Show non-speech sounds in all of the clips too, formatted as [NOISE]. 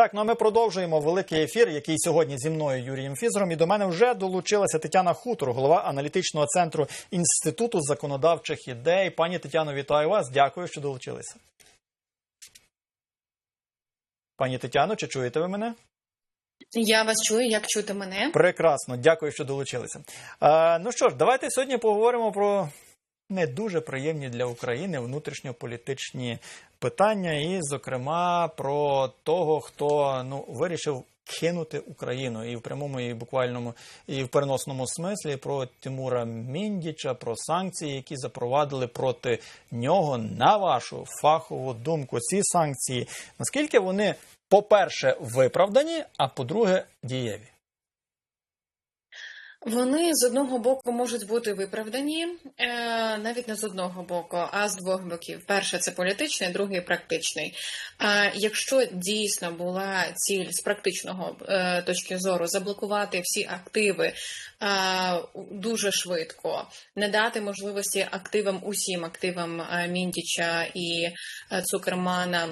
Так, ну а ми продовжуємо великий ефір, який сьогодні зі мною Юрієм Фізером. І до мене вже долучилася Тетяна Хутор, голова аналітичного центру інституту законодавчих ідей. Пані Тетяно, вітаю вас. Дякую, що долучилися. Пані Тетяно, чи чуєте ви мене? Я вас чую, як чути мене. Прекрасно, дякую, що долучилися. Е, ну що ж, давайте сьогодні поговоримо про не дуже приємні для України внутрішньополітичні питання, і, зокрема, про того, хто ну вирішив кинути Україну і в прямому, і буквальному, і в переносному смислі про Тимура Міндіча, про санкції, які запровадили проти нього. На вашу фахову думку, ці санкції наскільки вони, по-перше, виправдані, а по-друге, дієві. Вони з одного боку можуть бути виправдані, е, навіть не з одного боку, а з двох боків. Перше це політичний, другий практичний. Е, якщо дійсно була ціль з практичного е, точки зору заблокувати всі активи е, дуже швидко, не дати можливості активам усім активам Міндіча і Цукермана.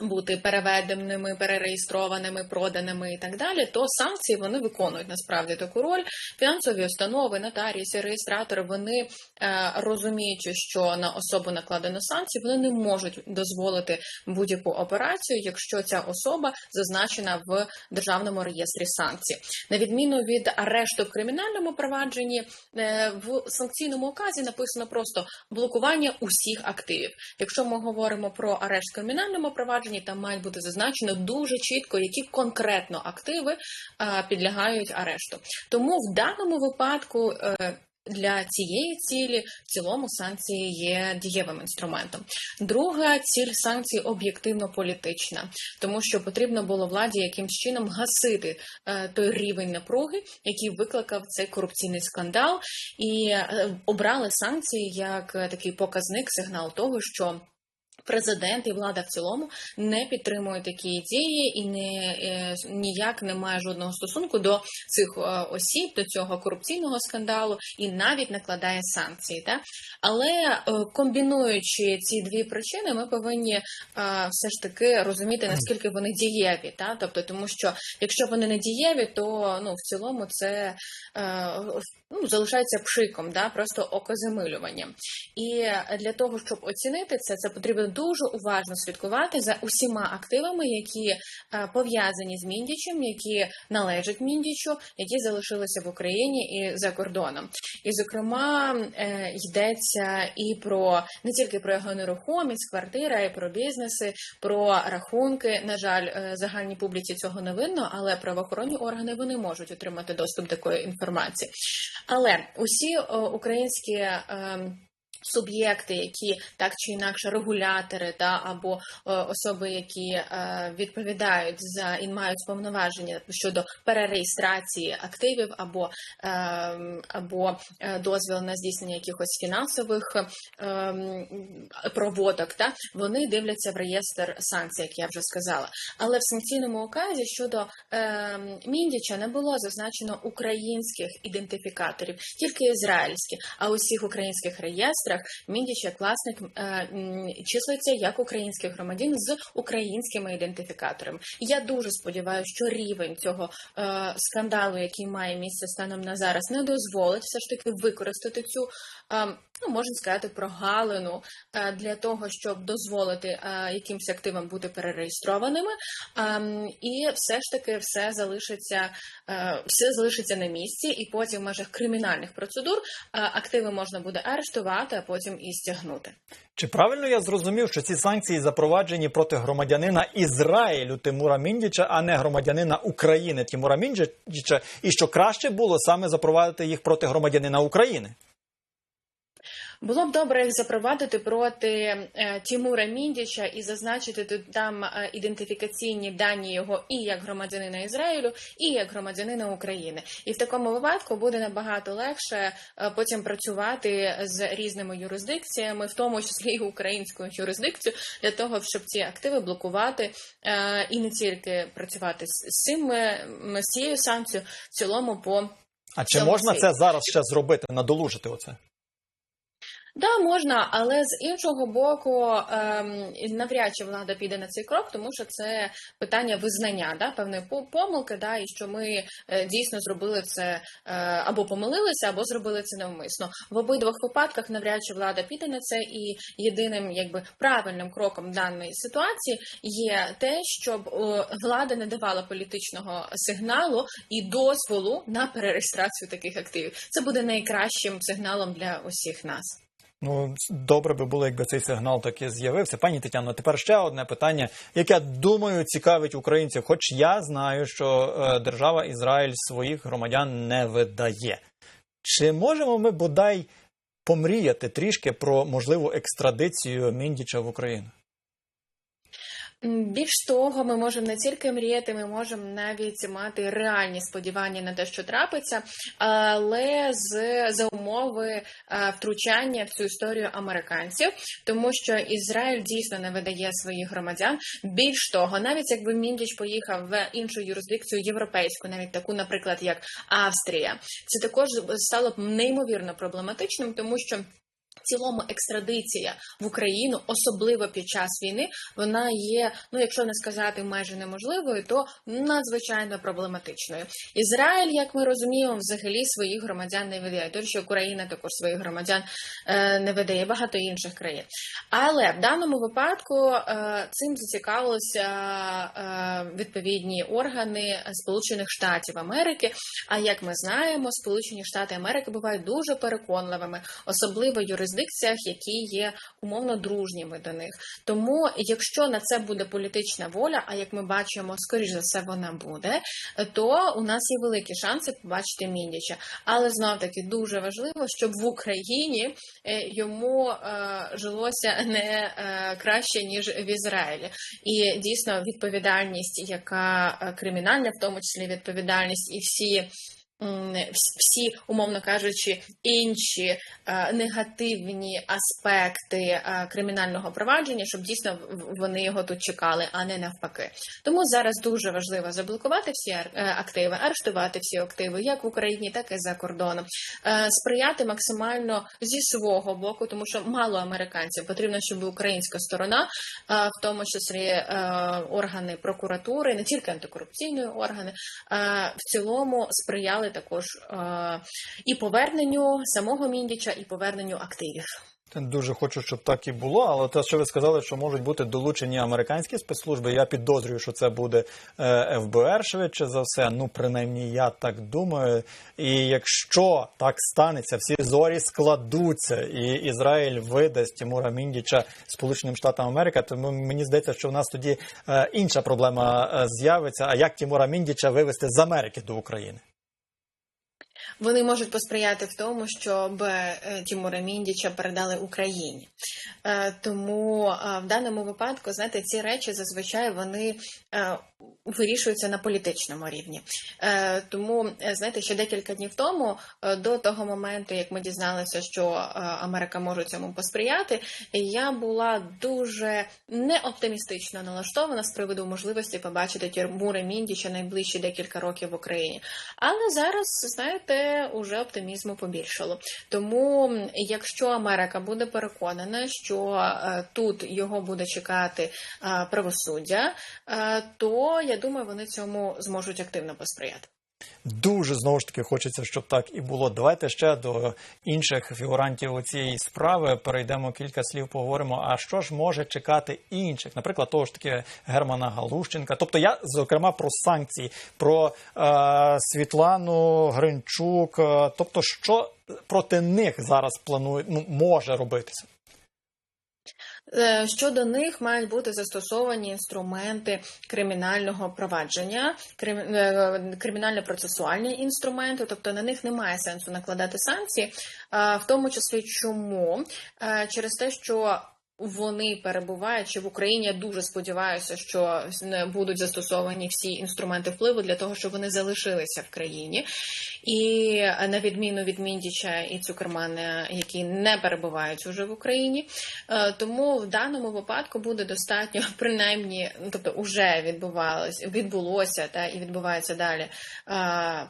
Бути переведеними, перереєстрованими, проданими і так далі, то санкції вони виконують насправді таку роль. Фінансові установи, нотаріуси, реєстратори вони е, розуміючи, що на особу накладено санкції, вони не можуть дозволити будь-яку операцію, якщо ця особа зазначена в державному реєстрі санкцій. На відміну від арешту в кримінальному провадженні, е, в санкційному указі написано просто блокування усіх активів. Якщо ми говоримо про арешт в кримінальному провадженні, там мають бути зазначено дуже чітко, які конкретно активи підлягають арешту. Тому в даному випадку. е, для цієї цілі в цілому санкції є дієвим інструментом. Друга ціль санкцій об'єктивно політична, тому що потрібно було владі якимсь чином гасити е, той рівень напруги, який викликав цей корупційний скандал, і е, обрали санкції як такий показник, сигнал того, що. Президент і влада в цілому не підтримують такі дії і не е, ніяк не має жодного стосунку до цих е, осіб, до цього корупційного скандалу, і навіть накладає санкції. Та? Але е, комбінуючи ці дві причини, ми повинні все ж таки розуміти наскільки вони дієві. Та? Тобто, тому що якщо вони не дієві, то ну в цілому це ну, залишається пшиком, да? просто окозамилюванням. І для того, щоб оцінити це, це потрібно дуже уважно слідкувати за усіма активами, які е, пов'язані з Міндічем, які належать Міндічу, які залишилися в Україні і за кордоном. І, зокрема, е, йдеться і про не тільки про його нерухомість, квартира, й про бізнеси, про рахунки. На жаль, е, загальній публіці цього не видно, але правоохоронні органи вони можуть отримати доступ до такої інформації. Але усі е, українські. Суб'єкти, які так чи інакше регулятори, та або е, особи, які е, відповідають за і мають повноваження щодо перереєстрації активів, або е, або е, дозвіл на здійснення якихось фінансових е, проводок, та вони дивляться в реєстр санкцій, як я вже сказала. Але в санкційному указі щодо е, Міндіча не було зазначено українських ідентифікаторів, тільки ізраїльські. А у всіх українських реєстрах Міндіч Класник е, числиться як український громадян з українськими ідентифікаторами. Я дуже сподіваюся, що рівень цього е, скандалу, який має місце станом на зараз, не дозволить все ж таки використати цю. Ну, можна сказати, прогалину е, для того, щоб дозволити е, якимсь активам бути перереєстрованими, Ем, і все ж таки все залишиться, е, все залишиться на місці, і потім в межах кримінальних процедур активи можна буде арештувати, а потім і стягнути. Чи правильно я зрозумів, що ці санкції запроваджені проти громадянина Ізраїлю Тимура Міндіча, а не громадянина України Тимура Міндіча, і що краще було саме запровадити їх проти громадянина України? Було б добре їх запровадити проти е, Тімура Міндіча і зазначити тут там е, ідентифікаційні дані його і як громадянина Ізраїлю, і як громадянина України. І в такому випадку буде набагато легше е, потім працювати з різними юрисдикціями, в тому числі і українською юрисдикцією, для того, щоб ці активи блокувати і не тільки працювати з цим з цією санкцією, в цілому по А чи можна це зараз ще зробити, надолужити оце? Да, можна, але з іншого боку, ем, навряд чи влада піде на цей крок, тому що це питання визнання да, певної помилки, да, і що ми е, дійсно зробили це е, або помилилися, або зробили це навмисно. В обидвох випадках навряд чи влада піде на це, і єдиним якби правильним кроком даної ситуації є те, щоб е, влада не давала політичного сигналу і дозволу на перереєстрацію таких активів. Це буде найкращим сигналом для усіх нас. Ну, добре би було, якби цей сигнал таки з'явився. Пані Тетяно, тепер ще одне питання, яке думаю цікавить українців. Хоч я знаю, що е, держава Ізраїль своїх громадян не видає. Чи можемо ми бодай помріяти трішки про можливу екстрадицію Міндіча в Україну? Більш того, ми можемо не тільки мріяти, ми можемо навіть мати реальні сподівання на те, що трапиться, але з за умови е, втручання в цю історію американців, тому що Ізраїль дійсно не видає своїх громадян. Більш того, навіть якби Міндіч поїхав в іншу юрисдикцію європейську, навіть таку, наприклад, як Австрія, це також стало б неймовірно проблематичним, тому що. Цілому екстрадиція в Україну, особливо під час війни, вона є, ну якщо не сказати майже неможливою, то надзвичайно проблематичною. Ізраїль, як ми розуміємо, взагалі своїх громадян не видає. Тому що Україна також своїх громадян е, не видає, багато інших країн. Але в даному випадку е, цим зацікавилися е, відповідні органи Сполучених Штатів Америки. А як ми знаємо, Сполучені Штати Америки бувають дуже переконливими, особливо в юрисдикціях, які є умовно дружніми до них. Тому, якщо на це буде політична воля, а як ми бачимо, скоріш за все вона буде, то у нас є великі шанси побачити Міндіча. Але знов таки дуже важливо, щоб в Україні е, йому е, жилося не е, краще ніж в Ізраїлі. І дійсно відповідальність, яка кримінальна, в тому числі відповідальність, і всі. Вс- Всі, умовно кажучи, інші е, негативні аспекти е, кримінального провадження, щоб дійсно вони його тут чекали, а не навпаки. Тому зараз дуже важливо заблокувати всі е, активи, арештувати всі активи, як в Україні, так і за кордоном, Е, сприяти максимально зі свого боку, тому що мало американців потрібно, щоб українська сторона, е, в тому числі е, органи прокуратури, не тільки антикорупційні органи, е, в цілому сприяли також е, і поверненню самого Міндіча, і поверненню активів. Дуже хочу, щоб так і було, але те, що ви сказали, що можуть бути долучені американські спецслужби, я підозрюю, що це буде е, ФБР швидше за все. Ну, принаймні, я так думаю. І якщо так станеться, всі зорі складуться, і Ізраїль видасть Тимура Міндіча Сполученим Штатам Америки, то мені здається, що в нас тоді е, інша проблема з'явиться. А як Тимура Міндіча вивести з Америки до України? Вони можуть посприяти в тому, щоб е, Тімура Міндіча передали Україні. Е, Тому е, в даному випадку, знаєте, ці речі зазвичай вони вирішуються на політичному рівні. Тому, знаєте, ще декілька днів тому, до того моменту, як ми дізналися, що Америка може цьому посприяти, я була дуже неоптимістично налаштована з приводу можливості побачити Тімура Міндіча найближчі декілька років в Україні. Але зараз, знаєте, уже оптимізму побільшало. Тому, якщо Америка буде переконана, що е, тут його буде чекати е, правосуддя, е, то я думаю, вони цьому зможуть активно посприяти. Дуже знову ж таки хочеться, щоб так і було. Давайте ще до інших фігурантів цієї справи перейдемо кілька слів, поговоримо. А що ж може чекати інших? Наприклад, того ж таки Германа Галущенка. Тобто, я зокрема про санкції, про е, Світлану Гринчук. Е, тобто, що проти них зараз планує ну, може робитися? Е, Щодо них мають бути застосовані інструменти кримінального провадження, е, кримінально-процесуальні інструменти, тобто на них немає сенсу накладати санкції, в тому числі чому? Е, Через те, що вони перебувають чи в Україні. Я дуже сподіваюся, що будуть застосовані всі інструменти впливу для того, щоб вони залишилися в країні. І е, на відміну від Міндіча і Цукермана, які не перебувають уже в Україні, Е, тому в даному випадку буде достатньо [LAUGHS] принаймні, тобто вже відбувалось, відбулося та і відбувається далі е,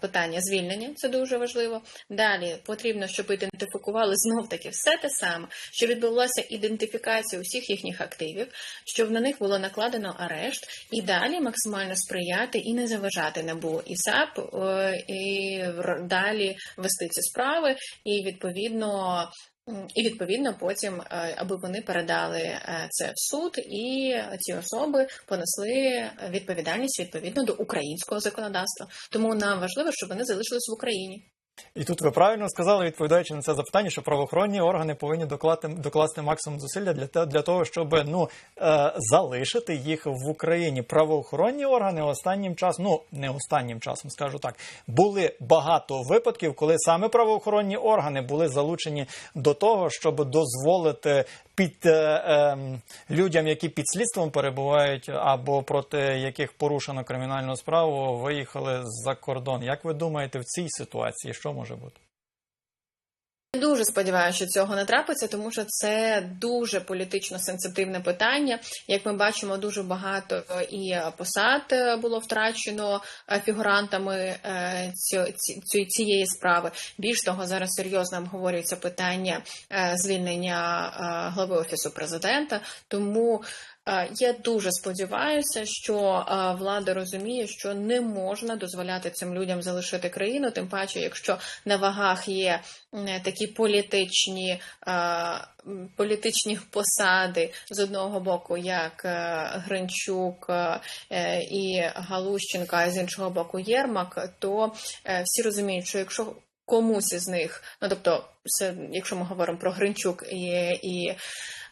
питання звільнення. Це дуже важливо. Далі потрібно, щоб ідентифікували знов таки все те саме, що відбулася ідентифікація усіх їхніх активів, щоб на них було накладено арешт, і далі максимально сприяти і не заважати НАБУ і САП, і далі вести ці справи, і відповідно. І відповідно потім, е, аби вони передали е, це в суд, і ці особи понесли відповідальність відповідно до українського законодавства. Тому нам важливо, щоб вони залишились в Україні. І тут ви правильно сказали, відповідаючи на це запитання, що правоохоронні органи повинні докласти, докласти максимум зусилля для, для того, щоб ну е, залишити їх в Україні. Правоохоронні органи останнім часом, ну не останнім часом, скажу так, були багато випадків, коли саме правоохоронні органи були залучені до того, щоб дозволити під е, е, людям, які під слідством перебувають, або проти яких порушено кримінальну справу, виїхали за кордон. Як ви думаєте, в цій ситуації що може бути? Я Дуже сподіваюся, що цього не трапиться, тому що це дуже політично сенситивне питання. Як ми бачимо, дуже багато і посад е, було втрачено е, фігурантами е, цієї справи. Більш того, зараз серйозно обговорюється питання звільнення глави офісу президента. Тому я дуже сподіваюся, що е, влада розуміє, що не можна дозволяти цим людям залишити країну, тим паче, якщо на вагах є такі політичні, е, політичні посади. З одного боку, як е, Гринчук е, і Галущенка, а з іншого боку Єрмак, то е, всі розуміють, що якщо комусь із них, ну тобто, це, якщо ми говоримо про Гринчук і, і е,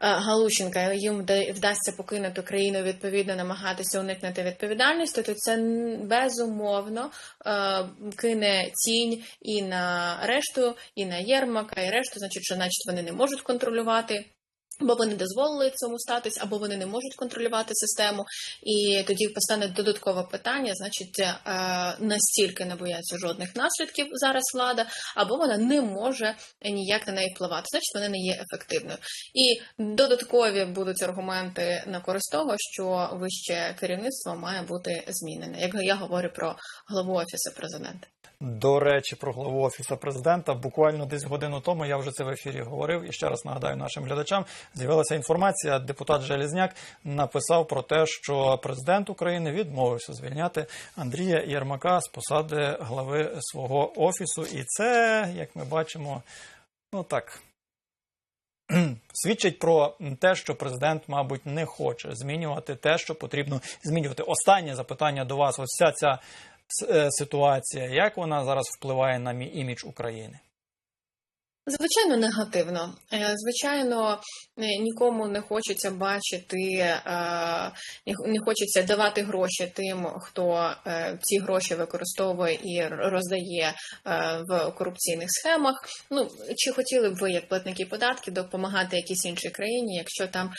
Галущенка, їм вда- вдасться покинути країну, відповідно намагатися уникнути відповідальності, то це безумовно е, кине тінь і на решту, і на Єрмака, і решту, значить, що значить вони не можуть контролювати. Бо вони дозволили цьому статись, або вони не можуть контролювати систему, і тоді постане додаткове питання: значить, е, настільки не бояться жодних наслідків зараз влада, або вона не може ніяк на неї впливати. Значить, вона не є ефективною. І додаткові будуть аргументи на користь того, що вище керівництво має бути змінене. Як я говорю про главу офісу президента. До речі, про главу офісу президента. Буквально десь годину тому я вже це в ефірі говорив. І ще раз нагадаю нашим глядачам. З'явилася інформація. Депутат Желізняк написав про те, що президент України відмовився звільняти Андрія Єрмака з посади глави свого офісу. І це, як ми бачимо, ну так. [CLEARS THROAT] Свідчить про те, що президент, мабуть, не хоче змінювати те, що потрібно змінювати. Останнє запитання до вас: ось ця е, ситуація, як вона зараз впливає на мій імідж України? Звичайно, негативно. Е, Звичайно, е, нікому не хочеться бачити, е, не хочеться давати гроші тим, хто ці гроші використовує і роздає в корупційних схемах. Ну чи хотіли б ви, як платники податків, допомагати якійсь іншій країні, якщо там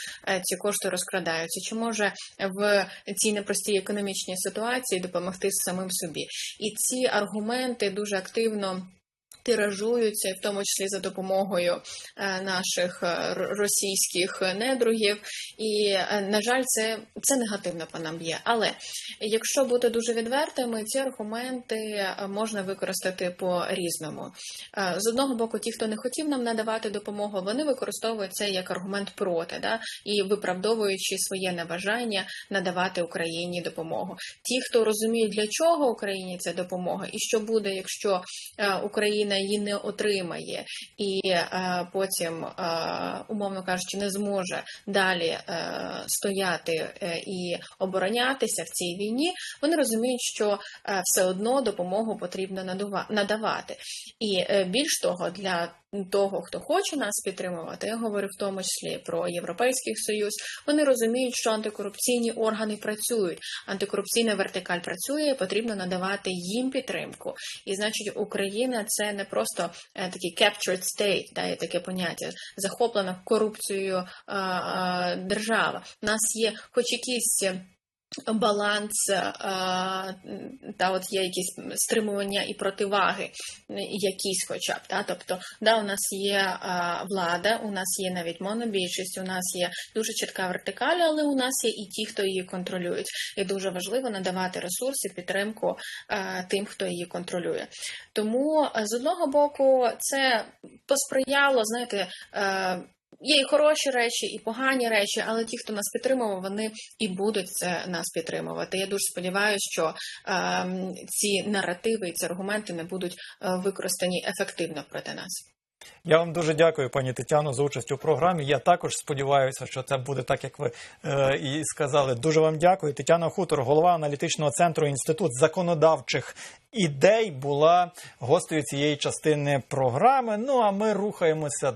ці кошти розкрадаються? Чи може в цій непростій економічній ситуації допомогти самим собі? І ці аргументи дуже активно тиражуються, в тому числі за допомогою е, наших е, російських недругів. І, е, на жаль, це, це негативно по нам є. Але якщо бути дуже відвертими, ці аргументи можна використати по-різному. Е, З одного боку, ті, хто не хотів нам надавати допомогу, вони використовують це як аргумент проти, да? і виправдовуючи своє небажання надавати Україні допомогу. Ті, хто розуміють, для чого Україні ця допомога, і що буде, якщо Україна її не отримає, і е, потім, е, умовно кажучи, не зможе далі е, стояти і оборонятися в цій війні, вони розуміють, що все одно допомогу потрібно надавати. І більш того, для того, хто хоче нас підтримувати, я говорю в тому числі про Європейський Союз. Вони розуміють, що антикорупційні органи працюють, антикорупційна вертикаль працює, потрібно надавати їм підтримку. І значить, Україна це не просто е, такий captured state, да, є таке поняття, захоплена корупцією держава. У нас є хоч якісь. Баланс е, та от є якісь стримування і противаги, якісь, хоча б та тобто, да, у нас є е, влада, у нас є навіть монобільшість, у нас є дуже чітка вертикаль, але у нас є і ті, хто її контролюють. І дуже важливо надавати ресурси, підтримку е, тим, хто її контролює. Тому з одного боку це посприяло, знаєте. Є і хороші речі, і погані речі, але ті, хто нас підтримував, вони і будуть це нас підтримувати. Я дуже сподіваюся, що е, ці наративи і ці аргументи не будуть е, використані ефективно проти нас. Я вам дуже дякую, пані Тетяно, за участь у програмі. Я також сподіваюся, що це буде так, як ви е, і сказали. Дуже вам дякую. Тетяна Хутор, голова аналітичного центру Інститут законодавчих ідей, була гостею цієї частини програми. Ну а ми рухаємося